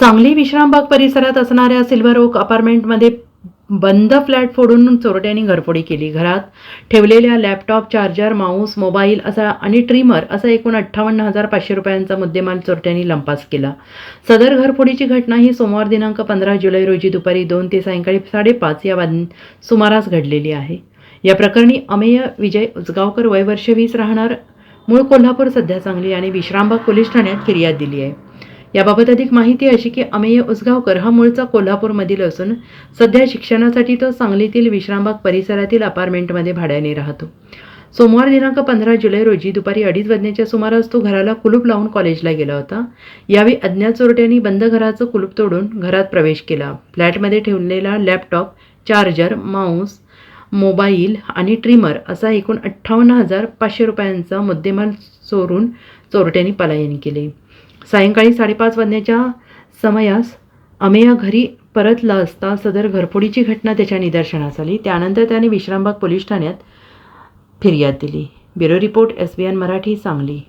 सांगली विश्रामबाग परिसरात असणाऱ्या silver okay अपार्टमेंटमध्ये बंद फ्लॅट फोडून चोरट्यांनी घरफोडी केली. घरात ठेवलेल्या लॅपटॉप चार्जर माऊस मोबाईल असा आणि ट्रिमर असा एकूण अठ्ठावन्न हजार पाचशे रुपयांचा मुद्देमाल चोरट्यांनी लंपास केला. सदर घरफोडीची घटना ही सोमवार दिनांक पंधरा जुलै रोजी दुपारी दोन ते सायंकाळी साडेपाच या वाद सुमारास घडलेली आहे. या प्रकरणी अमेय विजय उजगावकर वय वर्ष वीस राहणार मूळ कोल्हापूर सध्या सांगली आणि विश्रामबाग पोलीस ठाण्यात फिर्याद दिली आहे. याबाबत अधिक माहिती अशी की अमेय उसगावकर हा मूळचा कोल्हापूरमधील असून सध्या शिक्षणासाठी तो सांगलीतील विश्रामबाग परिसरातील अपार्टमेंटमध्ये भाड्याने राहतो. सोमवार दिनांक पंधरा जुलै रोजी दुपारी अडीच वाजण्याच्या सुमारास तो घराला कुलूप लावून कॉलेजला गेला होता. यावेळी अज्ञात चोरट्यांनी बंद घराचं कुलूप तोडून घरात प्रवेश केला. फ्लॅटमध्ये ठेवलेला लॅपटॉप चार्जर माऊस मोबाईल आणि ट्रिमर असा एकूण अठ्ठावन्न हजार पाचशे रुपयांचा मुद्देमाल चोरून चोरट्यांनी पलायन केले. सायंकाळी साडेपाच वाजण्याच्या समयास अमेया घरी परतला असता सदर घरफोडीची घटना त्याच्या निदर्शनास आली. त्यानंतर त्याने विश्रामबाग पोलीस ठाण्यात फिर्याद दिली. Bureau report S B N Marathi Sangli.